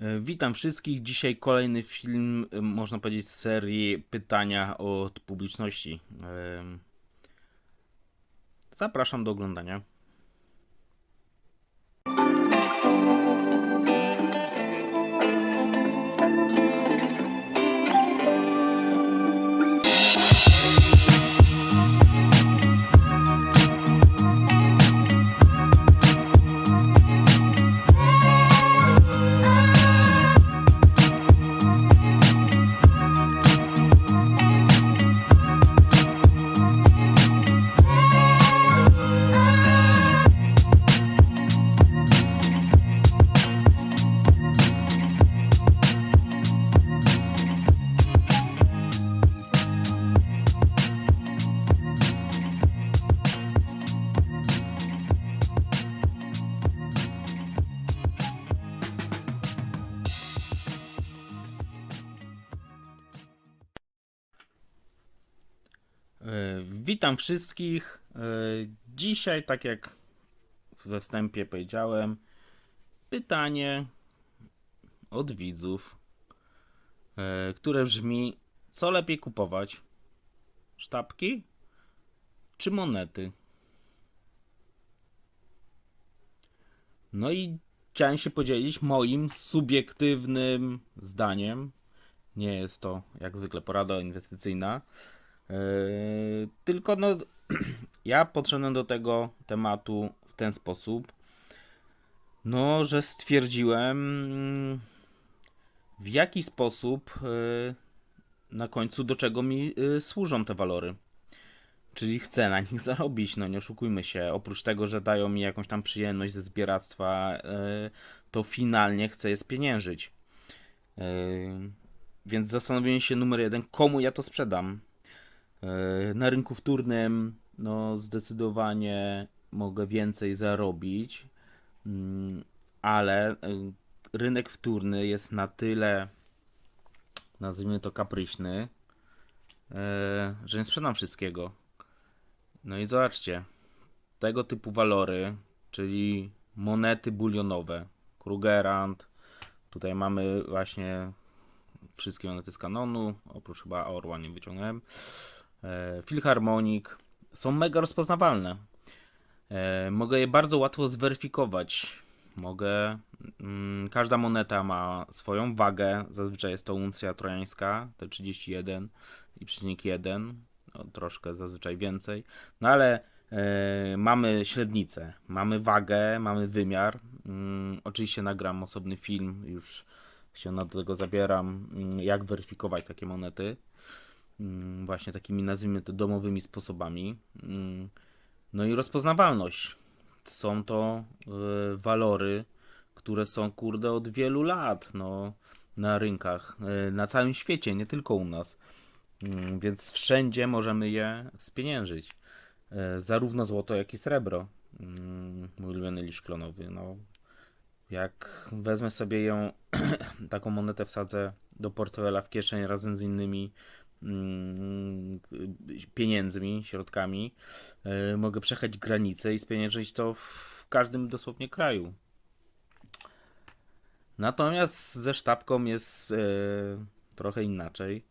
E, Witam wszystkich. Dzisiaj kolejny film, e, można powiedzieć, z serii pytania od publiczności. Em, Zapraszam do oglądania. Witam wszystkich. E, Dzisiaj, tak jak we wstępie powiedziałem, pytanie od widzów, e, które brzmi: co lepiej kupować? Sztabki czy monety? No i chciałem się podzielić moim subiektywnym zdaniem. Nie jest to jak zwykle porada inwestycyjna. Yy, tylko no, ja podszedłem do tego tematu w ten sposób, no, że stwierdziłem, w jaki sposób yy, na końcu do czego mi yy, służą te walory. Czyli chcę na nich zarobić, no nie oszukujmy się. Oprócz tego, że dają mi jakąś tam przyjemność ze zbieractwa, to finalnie chcę je spieniężyć. Więc zastanowienie się numer jeden, komu ja to sprzedam. E, Na rynku wtórnym no zdecydowanie mogę więcej zarobić, mm, ale e, rynek wtórny jest na tyle, nazwijmy to kapryśny, e, że nie sprzedam wszystkiego. No i zobaczcie, tego typu walory, czyli monety bulionowe, Krugerrand, tutaj mamy właśnie wszystkie monety z kanonu, oprócz chyba Orła nie wyciągnąłem Filharmonik są mega rozpoznawalne. E, mogę je bardzo łatwo zweryfikować. Mogę. Mm, każda moneta ma swoją wagę. Zazwyczaj jest to uncja trojańska, te 31 i przecinek 1. No, troszkę zazwyczaj więcej. No ale e, mamy średnicę, mamy wagę, mamy wymiar. Mm, oczywiście nagram osobny film, już się do tego zabieram, mm, jak weryfikować takie monety właśnie takimi nazwijmy to domowymi sposobami. Mm, No i rozpoznawalność. Są to y, walory, które są kurde od wielu lat no, na rynkach, y, na całym świecie, nie tylko u nas. Mm, Więc wszędzie możemy je spieniężyć. Y, Zarówno złoto, jak i srebro. Mm, Mój ulubiony liść klonowy. No, jak wezmę sobie ją, taką monetę wsadzę do portfela w kieszeń razem z innymi mm, pieniędzmi, środkami, y, mogę przejechać granicę i spieniężyć to w każdym dosłownie kraju. Natomiast ze sztabką jest y, trochę inaczej.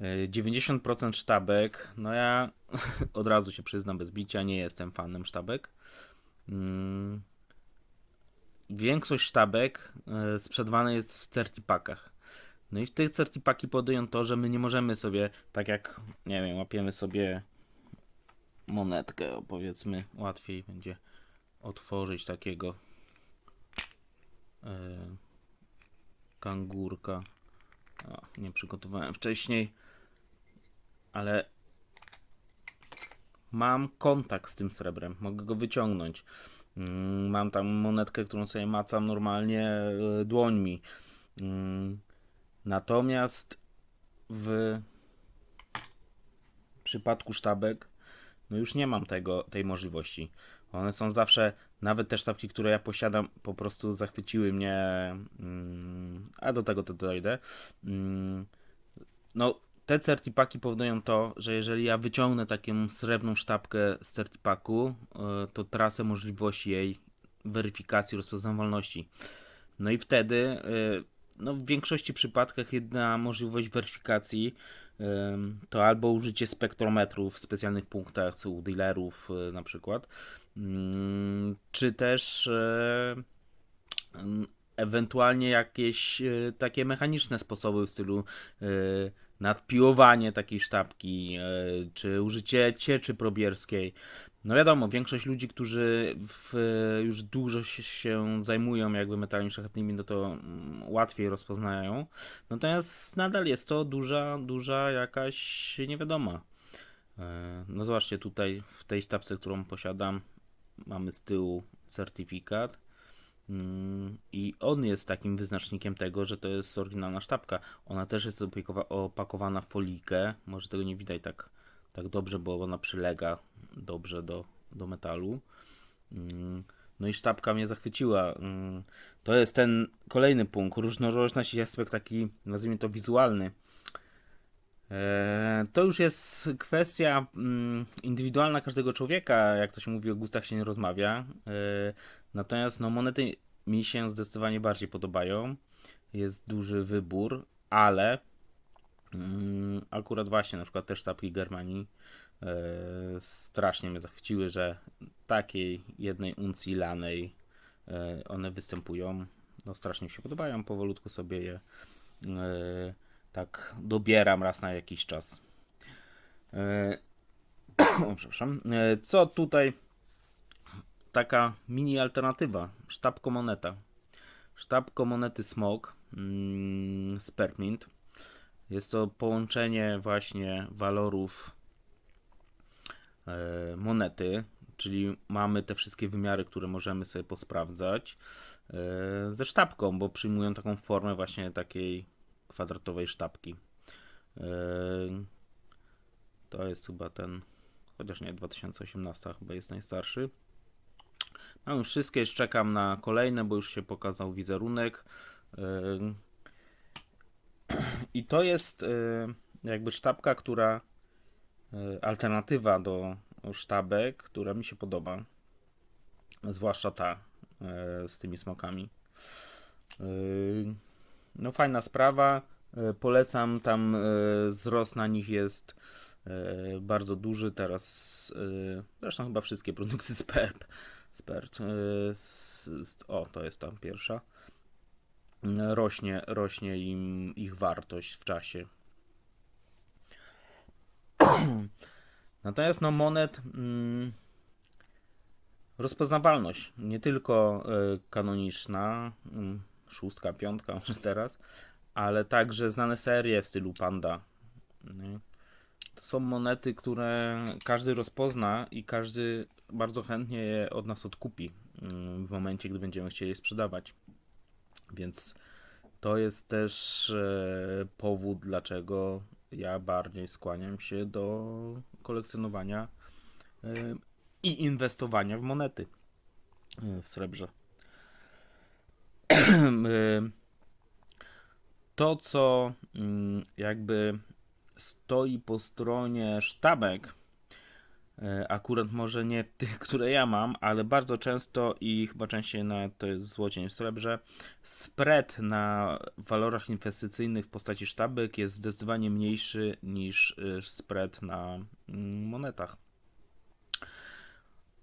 Y, 90% sztabek, no ja od razu się przyznam bez bicia, nie jestem fanem sztabek. Mm, Większość sztabek y, sprzedawana jest w certipakach. No i w tych certipaki podają to, że my nie możemy sobie, tak jak, nie wiem, łapiemy sobie monetkę, powiedzmy, łatwiej będzie otworzyć takiego e, kangurka. O, nie przygotowałem wcześniej, ale mam kontakt z tym srebrem, mogę go wyciągnąć. Mm, Mam tam monetkę, którą sobie macam normalnie e, dłońmi. Mm, Natomiast w przypadku sztabek, no już nie mam tego, tej możliwości. One są zawsze, nawet te sztabki, które ja posiadam, po prostu zachwyciły mnie, mm, a do tego to dojdę. Mm, No, te certipaki powodują to, że jeżeli ja wyciągnę taką srebrną sztabkę z certipaku, y, to tracę możliwość jej weryfikacji rozpoznawalności. No i wtedy y, no, w większości przypadkach jedna możliwość weryfikacji to albo użycie spektrometru w specjalnych punktach, u dealerów y, na przykład, Ym, czy też e, ewentualnie jakieś e, takie mechaniczne sposoby w stylu e, nadpiłowanie takiej sztabki, e, czy użycie cieczy probierskiej. No wiadomo, większość ludzi, którzy w, już dużo się, zajmują jakby metalami szlachetnymi, no to mm, łatwiej rozpoznają. Natomiast nadal jest to duża, duża jakaś niewiadoma. No zobaczcie tutaj w tej sztabce, którą posiadam, mamy z tyłu certyfikat. Mm, I on jest takim wyznacznikiem tego, że to jest oryginalna sztabka. Ona też jest opakowana w folikę. Może tego nie widać tak, tak dobrze, bo ona przylega dobrze do, do metalu. Mm, No i sztabka mnie zachwyciła. Mm, To jest ten kolejny punkt. Różnorodność i aspekt taki, nazwijmy to wizualny. Eee, To już jest kwestia indywidualna każdego człowieka, jak to się mówi, o gustach się nie rozmawia. Natomiast no, monety mi się zdecydowanie bardziej podobają. Jest duży wybór, ale mm, akurat właśnie na przykład też sztabki Germanii e, strasznie mnie zachwyciły, że takiej jednej uncji lanej e, one występują. No strasznie mi się podobają, powolutku sobie je e, tak dobieram raz na jakiś czas. E, o, przepraszam. E, co tutaj taka mini alternatywa. Sztabko moneta. Sztabko monety Smog mm, Spermint. Jest to połączenie właśnie walorów e, monety, czyli mamy te wszystkie wymiary, które możemy sobie posprawdzać e, ze sztabką, bo przyjmują taką formę właśnie takiej kwadratowej sztabki. E, to jest chyba ten, chociaż nie, 2018 chyba jest najstarszy. Mam już wszystkie, już czekam na kolejne, bo już się pokazał wizerunek. I to jest y, jakby sztabka, która y, alternatywa do sztabek, która mi się podoba. Zwłaszcza ta y, z tymi smokami. No fajna sprawa. Polecam, tam wzrost na nich jest bardzo duży. Teraz zresztą chyba wszystkie produkty z PERP Spert. y, O, to jest tam pierwsza. Y, Rośnie, rośnie im ich wartość w czasie. Natomiast no monet mm, rozpoznawalność nie tylko y, kanoniczna, mm, szóstka, piątka może teraz, ale także znane serie w stylu Panda. nie? Są monety, które każdy rozpozna i każdy bardzo chętnie je od nas odkupi mm, w momencie, gdy będziemy chcieli je sprzedawać. Więc to jest też e, powód, dlaczego ja bardziej skłaniam się do kolekcjonowania e, i inwestowania w monety e, w srebrze. To, co mm, jakby stoi po stronie sztabek, e, akurat może nie tych, które ja mam, ale bardzo często i chyba częściej na to jest złocie niż srebrze, spread na walorach inwestycyjnych w postaci sztabek jest zdecydowanie mniejszy niż e, spread na mm, monetach.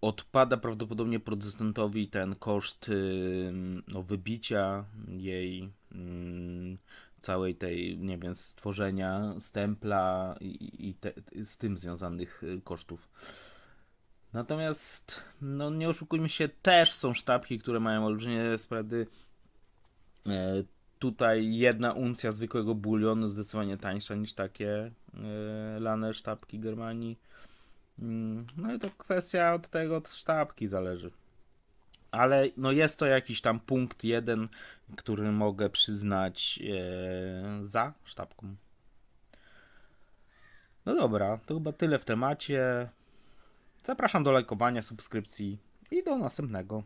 Odpada prawdopodobnie producentowi ten koszt y, no, wybicia jej mm, całej tej, nie wiem, stworzenia stempla i, i te, z tym związanych y, kosztów. Natomiast, no nie oszukujmy się, też są sztabki, które mają olbrzymie spready. E, tutaj jedna uncja zwykłego bulionu zdecydowanie tańsza niż takie e, lane sztabki Germanii. Mm, No i to kwestia od tego, od sztabki zależy. Ale no jest to jakiś tam punkt jeden, który mogę przyznać e, za sztabką. No dobra, to chyba tyle w temacie. Zapraszam do lajkowania, subskrypcji i do następnego.